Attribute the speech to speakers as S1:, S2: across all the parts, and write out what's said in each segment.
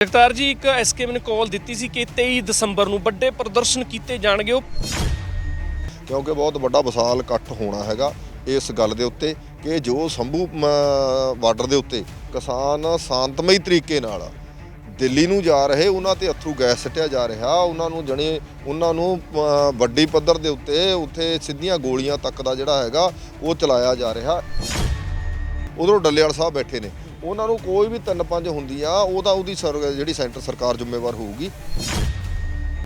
S1: ਜਗਤਾਰ ਜੀ, ਇੱਕ ਐਸਕੇਐਮ ਨੇ ਕਾਲ ਦਿੱਤੀ ਸੀ ਕਿ 23 ਦਸੰਬਰ ਨੂੰ ਵੱਡੇ ਪ੍ਰਦਰਸ਼ਨ ਕੀਤੇ ਜਾਣਗੇ ਉਹ।
S2: ਕਿਉਂਕਿ ਬਹੁਤ ਵੱਡਾ ਵਿਸ਼ਾਲ ਇਕੱਠ ਹੋਣਾ ਹੈਗਾ ਇਸ ਗੱਲ ਦੇ ਉੱਤੇ ਕਿ ਜੋ ਸੰਭੂ ਬਾਰਡਰ ਦੇ ਉੱਤੇ ਕਿਸਾਨ ਸ਼ਾਂਤਮਈ ਤਰੀਕੇ ਨਾਲ ਦਿੱਲੀ ਨੂੰ ਜਾ ਰਹੇ, ਉਹਨਾਂ ਤੇ ਅਥਰੂ ਗੈਸ ਸੱਟਿਆ ਜਾ ਰਿਹਾ, ਉਹਨਾਂ ਨੂੰ ਜਣੇ, ਉਹਨਾਂ ਨੂੰ ਵੱਡੀ ਪੱਧਰ ਦੇ ਉੱਤੇ ਉੱਥੇ ਸਿੱਧੀਆਂ ਗੋਲੀਆਂ ਤੱਕ ਦਾ ਜਿਹੜਾ ਹੈਗਾ ਉਹ ਚਲਾਇਆ ਜਾ ਰਿਹਾ। ਉਧਰੋਂ ਡੱਲੇਵਾਲ ਸਾਹਿਬ ਬੈਠੇ ਨੇ। ਉਹਨਾਂ ਨੂੰ ਕੋਈ ਵੀ ਤਿੰਨ ਪੰਜ ਹੁੰਦੀ ਆ ਉਹਦਾ ਉਹਦੀ ਸਰ- ਜਿਹੜੀ ਸੈਂਟਰ ਸਰਕਾਰ ਜ਼ਿੰਮੇਵਾਰ ਹੋਊਗੀ।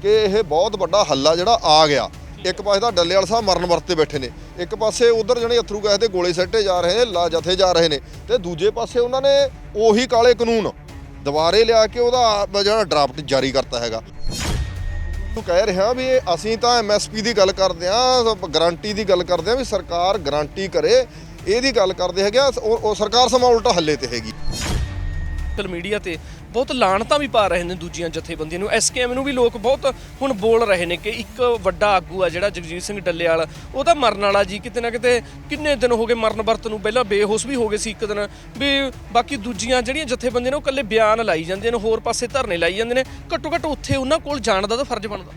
S2: ਕਿ ਇਹ ਬਹੁਤ ਵੱਡਾ ਹੱਲਾ ਜਿਹੜਾ ਆ ਗਿਆ। ਇੱਕ ਪਾਸੇ ਤਾਂ ਡੱਲੇਵਾਲ ਸਾਹਿਬ ਮਰਨ ਵਰਤੇ ਬੈਠੇ ਨੇ। ਇੱਕ ਪਾਸੇ ਉਧਰ ਜਣੇ ਅਥਰੂ ਗੈਸ ਦੇ ਗੋਲੇ ਸੱਟੇ ਜਾ ਰਹੇ ਨੇ, ਲਾ ਜਥੇ ਜਾ ਰਹੇ ਨੇ। ਤੇ ਦੂਜੇ ਪਾਸੇ ਉਹਨਾਂ ਨੇ ਉਹੀ ਕਾਲੇ ਕਾਨੂੰਨ ਦੁਬਾਰੇ ਲਿਆ ਕੇ ਉਹਦਾ ਜਿਹੜਾ ਡਰਾਫਟ ਜਾਰੀ ਕਰਤਾ ਹੈਗਾ। ਤੂੰ ਕਹਿ ਰਿਹਾ ਵੀ ਇਹ ਅਸੀਂ ਤਾਂ ਐਮਐਸਪੀ ਦੀ ਗੱਲ ਕਰਦੇ ਆ ਗਾਰੰਟੀ ਦੀ ਗੱਲ ਕਰਦੇ ਆ ਵੀ ਸਰਕਾਰ ਗਾਰੰਟੀ ਕਰੇ ਇਹਦੀ ਗੱਲ ਕਰਦੇ ਹੈਗੇ ਆ, ਉਹ ਉਹ ਸਰਕਾਰ ਸਮਾਂ ਉਲਟਾ ਹੱਲੇ ਤੇ ਹੈਗੀ।
S1: ਸੋਸ਼ਲ ਮੀਡੀਆ ਤੇ ਬਹੁਤ ਲਾਣਤਾਂ ਵੀ ਪਾ ਰਹੇ ਨੇ ਦੂਜੀਆਂ ਜਥੇਬੰਦੀਆਂ ਨੂੰ। ਐਸਕੇਐਮ ਨੂੰ ਵੀ ਲੋਕ ਬਹੁਤ ਹੁਣ ਬੋਲ ਰਹੇ ਨੇ ਕਿ ਇੱਕ ਵੱਡਾ ਆਗੂ ਆ ਜਿਹੜਾ ਜਗਜੀਤ ਸਿੰਘ ਡੱਲੇਵਾਲ ਉਹ ਤਾਂ ਮਰਨ ਵਾਲਾ ਜੀ ਕਿਤੇ ਨਾ ਕਿਤੇ ਕਿੰਨੇ ਦਿਨ ਹੋ ਗਏ ਮਰਨ ਵਰਤ ਨੂੰ। ਪਹਿਲਾਂ ਬੇਹੋਸ਼ ਵੀ ਹੋ ਗਏ ਸੀ ਇੱਕ ਦਿਨ। ਵੀ ਬਾਕੀ ਦੂਜੀਆਂ ਜਿਹੜੀਆਂ ਜਥੇਬੰਦੀਆਂ ਨੇ ਉਹ ਇਕੱਲੇ ਬਿਆਨ ਲਾਈ ਜਾਂਦੇ ਨੇ ਹੋਰ ਪਾਸੇ ਧਰਨੇ ਲਾਈ ਜਾਂਦੇ ਨੇ। ਘੱਟੋ ਘੱਟ ਉੱਥੇ ਉਹਨਾਂ ਕੋਲ ਜਾਣ ਦਾ ਤਾਂ ਫਰਜ਼ ਬਣਦਾ।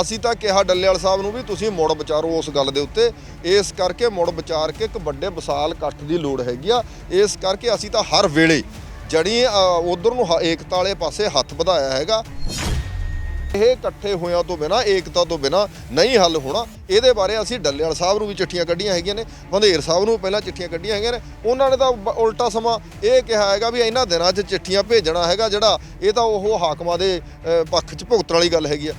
S2: ਅਸੀਂ ਤਾਂ ਕਿਹਾ ਡੱਲੇਵਾਲ ਸਾਹਿਬ ਨੂੰ ਵੀ ਤੁਸੀਂ ਮੁੜ ਵਿਚਾਰੋ ਉਸ ਗੱਲ ਦੇ ਉੱਤੇ। ਇਸ ਕਰਕੇ ਮੁੜ ਵਿਚਾਰ ਕੇ ਇੱਕ ਵੱਡੇ ਵਿਸ਼ਾਲ ਇਕੱਠ ਦੀ ਲੋੜ ਹੈਗੀ ਆ। ਇਸ ਕਰਕੇ ਅਸੀਂ ਤਾਂ ਹਰ ਵੇਲੇ ਜੜੀ ਉਧਰ ਨੂੰ ਹ- ਏਕਤਾ ਵਾਲੇ ਪਾਸੇ ਹੱਥ ਵਧਾਇਆ ਹੈਗਾ। ਇਹ ਇਕੱਠੇ ਹੋਇਆਂ ਤੋਂ ਬਿਨਾ, ਏਕਤਾ ਤੋਂ ਬਿਨਾ ਨਹੀਂ ਹੱਲ ਹੋਣਾ। ਇਹਦੇ ਬਾਰੇ ਅਸੀਂ ਡੱਲੇਵਾਲ ਸਾਹਿਬ ਨੂੰ ਵੀ ਚਿੱਠੀਆਂ ਕੱਢੀਆਂ ਹੈਗੀਆਂ ਨੇ। ਬੰਦੇਰ ਸਾਹਿਬ ਨੂੰ ਪਹਿਲਾਂ ਚਿੱਠੀਆਂ ਕੱਢੀਆਂ ਹੈਗੀਆਂ ਨੇ। ਉਹਨਾਂ ਨੇ ਤਾਂ ਉਲਟਾ ਸਮਾਂ ਇਹ ਕਿਹਾ ਹੈਗਾ ਵੀ ਇਹਨਾਂ ਦਿਨਾਂ 'ਚ ਚਿੱਠੀਆਂ ਭੇਜਣਾ ਹੈਗਾ ਜਿਹੜਾ, ਇਹ ਤਾਂ ਉਹ ਹਾਕਮਾਂ ਦੇ ਪੱਖ 'ਚ ਭੁਗਤਣ ਵਾਲੀ ਗੱਲ ਹੈਗੀ ਆ।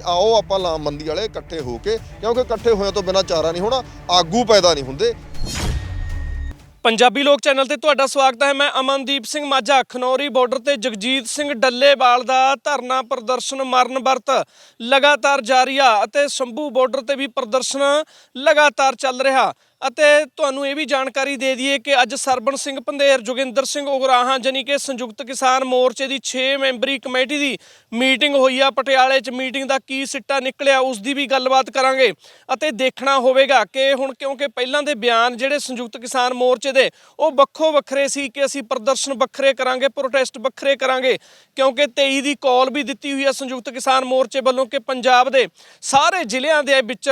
S2: ਆਓ ਆਪਾਂ ਲਾਮਬੰਦੀ ਵਾਲੇ ਇਕੱਠੇ ਹੋ ਕੇ, ਕਿਉਂਕਿ ਇਕੱਠੇ ਹੋਇਆਂ ਤੋਂ ਬਿਨਾ ਚਾਰਾ ਨਹੀਂ ਹੋਣਾ, ਆਗੂ ਪੈਦਾ ਨਹੀਂ ਹੁੰਦੇ।
S1: ਪੰਜਾਬੀ ਲੋਕ ਚੈਨਲ ਤੇ ਤੁਹਾਡਾ ਸਵਾਗਤ ਹੈ, ਮੈਂ ਅਮਨਦੀਪ ਸਿੰਘ ਮਾਝਾ, ਖਨੌਰੀ ਬਾਰਡਰ ਤੇ ਜਗਜੀਤ ਸਿੰਘ ਡੱਲੇਵਾਲ ਦਾ ਧਰਨਾ ਪ੍ਰਦਰਸ਼ਨ ਮਰਨ ਵਰਤ ਲਗਾਤਾਰ ਜਾਰੀ ਆ ਅਤੇ ਸ਼ੰਭੂ ਬਾਰਡਰ ਤੇ ਵੀ ਪ੍ਰਦਰਸ਼ਨ ਲਗਾਤਾਰ ਚੱਲ ਰਿਹਾ। ਅਤੇ ਤੁਹਾਨੂੰ ਇਹ ਵੀ ਜਾਣਕਾਰੀ ਦੇ ਦਈਏ ਕਿ ਅੱਜ ਸਰਬਣ ਸਿੰਘ ਪੰਧੇਰ, ਜੋਗਿੰਦਰ ਸਿੰਘ ਉਗਰਾਹਾਂ ਜਾਨੀ ਕਿ ਸੰਯੁਕਤ ਕਿਸਾਨ ਮੋਰਚੇ ਦੀ 6 ਮੈਂਬਰੀ ਕਮੇਟੀ ਦੀ ਮੀਟਿੰਗ ਹੋਈ ਆ। ਪਟਿਆਲੇ 'ਚ ਮੀਟਿੰਗ ਦਾ ਕੀ ਸਿੱਟਾ ਨਿਕਲਿਆ, ਉਸ ਦੀ ਵੀ ਗੱਲਬਾਤ ਕਰਾਂਗੇ ਅਤੇ ਦੇਖਣਾ ਹੋਵੇਗਾ ਕਿ ਹੁਣ ਕਿਉਂਕਿ ਪਹਿਲਾਂ ਦੇ ਬਿਆਨ ਜਿਹੜੇ ਸੰਯੁਕਤ ਕਿਸਾਨ ਮੋਰਚੇ ਦੇ, ਉਹ ਵੱਖੋ ਵੱਖਰੇ ਸੀ ਕਿ ਅਸੀਂ ਪ੍ਰਦਰਸ਼ਨ ਵੱਖਰੇ ਕਰਾਂਗੇ ਪ੍ਰੋਟੈਸਟ ਵੱਖਰੇ ਕਰਾਂਗੇ, ਕਿਉਂਕਿ 23 ਦੀ ਕਾਲ ਵੀ ਦਿੱਤੀ ਹੋਈ ਆ ਸੰਯੁਕਤ ਕਿਸਾਨ ਮੋਰਚੇ ਵੱਲੋਂ ਕਿ ਪੰਜਾਬ ਦੇ ਸਾਰੇ ਜ਼ਿਲ੍ਹਿਆਂ ਦੇ ਵਿੱਚ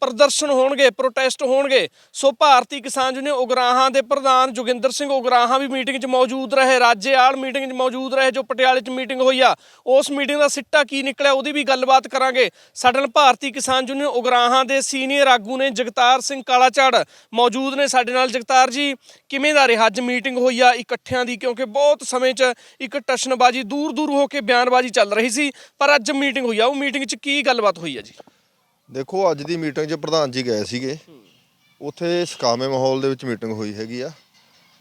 S1: ਪ੍ਰਦਰਸ਼ਨ ਹੋਣਗੇ ਪ੍ਰੋਟੈਸਟ ਹੋਣਗੇ। ਸੋ ਭਾਰਤੀ ਕਿਸਾਨ ਯੂਨੀਅਨ ਉਗਰਾਹਾਂ ਦੇ ਪ੍ਰਧਾਨ ਜੋਗਿੰਦਰ ਸਿੰਘ ਉਗਰਾਹਾਂ ਵੀ ਮੀਟਿੰਗ 'ਚ ਮੌਜੂਦ ਰਹੇ। ਰਾਜੇਆਲ ਮੀਟਿੰਗ 'ਚ ਮੌਜੂਦ ਰਹੇ, ਜੋ ਪਟਿਆਲੇ 'ਚ ਮੀਟਿੰਗ ਹੋਈ ਆ। ਉਸ ਮੀਟਿੰਗ ਦਾ ਸਿੱਟਾ ਕੀ ਨਿਕਲਿਆ, ਉਹਦੀ ਵੀ ਗੱਲਬਾਤ ਕਰਾਂਗੇ। ਸਾਡੇ ਨਾਲ ਭਾਰਤੀ ਕਿਸਾਨ ਯੂਨੀਅਨ ਉਗਰਾਹਾਂ ਦੇ ਸੀਨੀਅਰ ਆਗੂ ਨੇ ਜਗਤਾਰ ਸਿੰਘ ਕਾਲਾਚਾੜ ਮੌਜੂਦ ਨੇ ਸਾਡੇ ਨਾਲ। ਜਗਤਾਰ ਜੀ, ਕਿਵੇਂ ਦਾ ਰਿਹਾ? ਅੱਜ ਮੀਟਿੰਗ ਹੋਈ ਆ ਇਕੱਠਿਆਂ ਦੀ, ਕਿਉਂਕਿ ਬਹੁਤ ਸਮੇਂ 'ਚ ਇੱਕ ਟਸ਼ਨਬਾਜੀ ਦੂਰ ਦੂਰ ਹੋ ਕੇ ਬਿਆਨਬਾਜ਼ੀ ਚੱਲ ਰਹੀ ਸੀ, ਪਰ ਅੱਜ ਮੀਟਿੰਗ ਹੋਈ ਆ। ਉਹ ਮੀਟਿੰਗ 'ਚ ਕੀ ਗੱਲਬਾਤ ਹੋਈ ਆ ਜੀ?
S2: ਦੇਖੋ, ਅੱਜ ਦੀ ਮੀਟਿੰਗ 'ਚ ਪ੍ਰਧਾਨ ਜੀ ਗਏ ਸੀਗੇ। ਉੱਥੇ ਸ਼ਿਕਾਮੇ ਮਾਹੌਲ ਦੇ ਵਿੱਚ ਮੀਟਿੰਗ ਹੋਈ ਹੈਗੀ ਆ।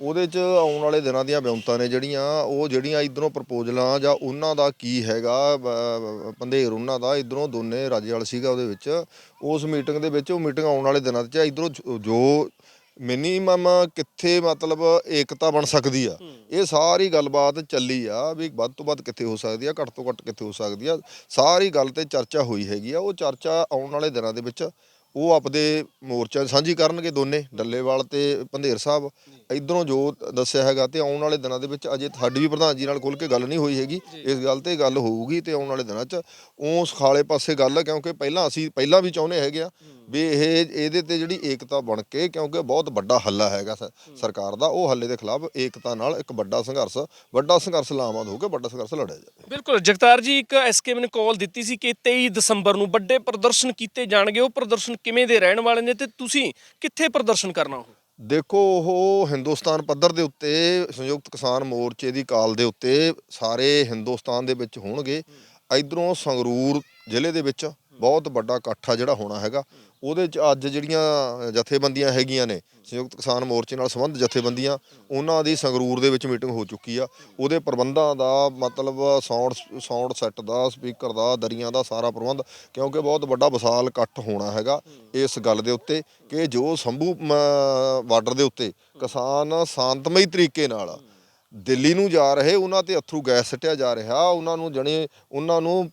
S2: ਉਹਦੇ 'ਚ ਆਉਣ ਵਾਲੇ ਦਿਨਾਂ ਦੀਆਂ ਬਿਉਂਤਾਂ ਨੇ ਜਿਹੜੀਆਂ, ਉਹ ਜਿਹੜੀਆਂ ਇਧਰੋਂ ਪ੍ਰਪੋਜ਼ਲਾਂ ਜਾਂ ਉਹਨਾਂ ਦਾ ਕੀ ਹੈਗਾ, ਬ- ਪੰਧੇਰ ਉਹਨਾਂ ਦਾ, ਇਧਰੋਂ ਦੋਨੇ ਰਾਜੇਵਾਲ ਸੀਗਾ ਉਹਦੇ ਵਿੱਚ। ਉਸ ਮੀਟਿੰਗ ਦੇ ਵਿੱਚ ਉਹ ਮੀਟਿੰਗ ਆਉਣ ਵਾਲੇ ਦਿਨਾਂ 'ਚ ਇਧਰੋਂ ਜੋ ਮਿਨੀਮਮ ਕਿੱਥੇ ਮਤਲਬ ਏਕਤਾ ਬਣ ਸਕਦੀ ਆ। ਇਹ ਸਾਰੀ ਗੱਲਬਾਤ ਚੱਲੀ ਆ ਵੀ ਵੱਧ ਤੋਂ ਵੱਧ ਕਿੱਥੇ ਹੋ ਸਕਦੀ ਆ ਘੱਟ ਤੋਂ ਘੱਟ ਕਿੱਥੇ ਹੋ ਸਕਦੀ ਆ। ਸਾਰੀ ਗੱਲ ਤੇ ਚਰਚਾ ਹੋਈ ਹੈਗੀ ਆ। ਉਹ ਚਰਚਾ ਆਉਣ ਵਾਲੇ ਦਿਨਾਂ ਦੇ ਵਿੱਚ ਉਹ ਆਪਦੇ ਮੋਰਚਾ ਸਾਂਝੀ ਕਰਨਗੇ ਦੋਨੇ, ਡੱਲੇਵਾਲ ਤੇ ਪੰਧੇਰ ਸਾਹਿਬ। ਇਧਰੋਂ ਜੋ ਦੱਸਿਆ ਹੈਗਾ ਤੇ ਆਉਣ ਵਾਲੇ ਦਿਨਾਂ ਦੇ ਵਿੱਚ ਅਜੇ ਸਾਡੀ ਵੀ ਪ੍ਰਧਾਨ ਜੀ ਨਾਲ ਖੁੱਲ ਕੇ ਗੱਲ ਨਹੀਂ ਹੋਈ ਹੈਗੀ। ਇਸ ਗੱਲ ਤੇ ਗੱਲ ਹੋਊਗੀ ਤੇ ਆਉਣ ਵਾਲੇ ਦਿਨਾਂ 'ਚ ਉਹ ਖਾਲੇ ਪਾਸੇ ਗੱਲ ਕਿਉਂਕਿ ਪਹਿਲਾਂ ਅਸੀਂ ਪਹਿਲਾਂ ਵੀ ਚਾਹੁੰਦੇ ਹੈਗੇ ਆ ਵੀ ਇਹ, ਇਹਦੇ ਤੇ ਜਿਹੜੀ ਏਕਤਾ ਬਣ ਕੇ, ਕਿਉਂਕਿ ਬਹੁਤ ਵੱਡਾ ਹੱਲਾ ਹੈਗਾ ਸਰਕਾਰ ਦਾ, ਉਹ ਹੱਲੇ ਦੇ ਖਿਲਾਫ ਏਕਤਾ ਨਾਲ ਇੱਕ ਵੱਡਾ ਸੰਘਰਸ਼ ਵੱਡਾ ਸੰਘਰਸ਼ ਲਾਮਬੰਦ ਹੋ ਕੇ ਵੱਡਾ ਸੰਘਰਸ਼ ਲੜਿਆ ਜਾਵੇ।
S1: ਬਿਲਕੁਲ, ਜਗਤਾਰ ਜੀ ਇੱਕ ਐਸਕੇਐਮ ਨੇ ਕਾਲ ਦਿੱਤੀ ਸੀ ਕਿ 23 ਦਸੰਬਰ ਨੂੰ ਵੱਡੇ ਪ੍ਰਦਰਸ਼ਨ ਕੀਤੇ ਜਾਣਗੇ, ਉਹ ਪ੍ਰਦਰਸ਼ਨ ਕਿਵੇਂ ਦੇ ਰਹਿਣ ਵਾਲੇ ਨੇ ਤੇ ਤੁਸੀਂ ਕਿੱਥੇ ਪ੍ਰਦਰਸ਼ਨ ਕਰਨਾ ਹੋ
S2: ਦੇਖੋ, ਉਹ ਹਿੰਦੁਸਤਾਨ ਪੱਧਰ ਦੇ ਉੱਤੇ, ਸੰਯੁਕਤ ਕਿਸਾਨ ਮੋਰਚੇ ਦੀ ਕਾਲ ਦੇ ਉੱਤੇ ਸਾਰੇ ਹਿੰਦੁਸਤਾਨ ਦੇ ਵਿੱਚ ਹੋਣਗੇ। ਇਧਰੋਂ ਸੰਗਰੂਰ ਜ਼ਿਲ੍ਹੇ ਦੇ ਵਿੱਚ ਬਹੁਤ ਵੱਡਾ ਇਕੱਠ ਆ ਜਿਹੜਾ ਹੋਣਾ ਹੈਗਾ ਉਹਦੇ ਚ ਅੱਜ ਜਿਹੜੀਆਂ ਜਥੇਬੰਦੀਆਂ ਹੈਗੀਆਂ ਨੇ ਸੰਯੁਕਤ ਕਿਸਾਨ ਮੋਰਚੇ ਨਾਲ ਸੰਬੰਧ ਜਥੇਬੰਦੀਆਂ ਉਹਨਾਂ ਦੀ ਸੰਗਰੂਰ ਦੇ ਵਿੱਚ ਮੀਟਿੰਗ ਹੋ ਚੁੱਕੀ ਆ। ਉਹਦੇ ਪ੍ਰਬੰਧਾਂ ਦਾ ਮਤਲਬ ਸਾਊਂਡ ਸਾਊਂਡ ਸੈੱਟ ਦਾ ਸਪੀਕਰ ਦਾ ਦਰੀਆਂ ਦਾ ਸਾਰਾ ਪ੍ਰਬੰਧ ਕਿਉਂਕਿ ਬਹੁਤ ਵੱਡਾ ਵਿਸ਼ਾਲ ਇਕੱਠ ਹੋਣਾ ਹੈਗਾ ਇਸ ਗੱਲ ਦੇ ਉੱਤੇ ਕਿ ਜੋ ਸੰਭੂ ਮ, ਬਾਰਡਰ ਦੇ ਉੱਤੇ ਕਿਸਾਨ ਸ਼ਾਂਤਮਈ ਤਰੀਕੇ ਨਾਲ ਦਿੱਲੀ ਨੂੰ ਜਾ ਰਹੇ ਉਹਨਾਂ ਤੇ ਅਥਰੂ ਗੈਸ ਸੱਟਿਆ ਜਾ ਰਿਹਾ ਉਹਨਾਂ ਨੂੰ ਜਣੇ ਉਹਨਾਂ ਨੂੰ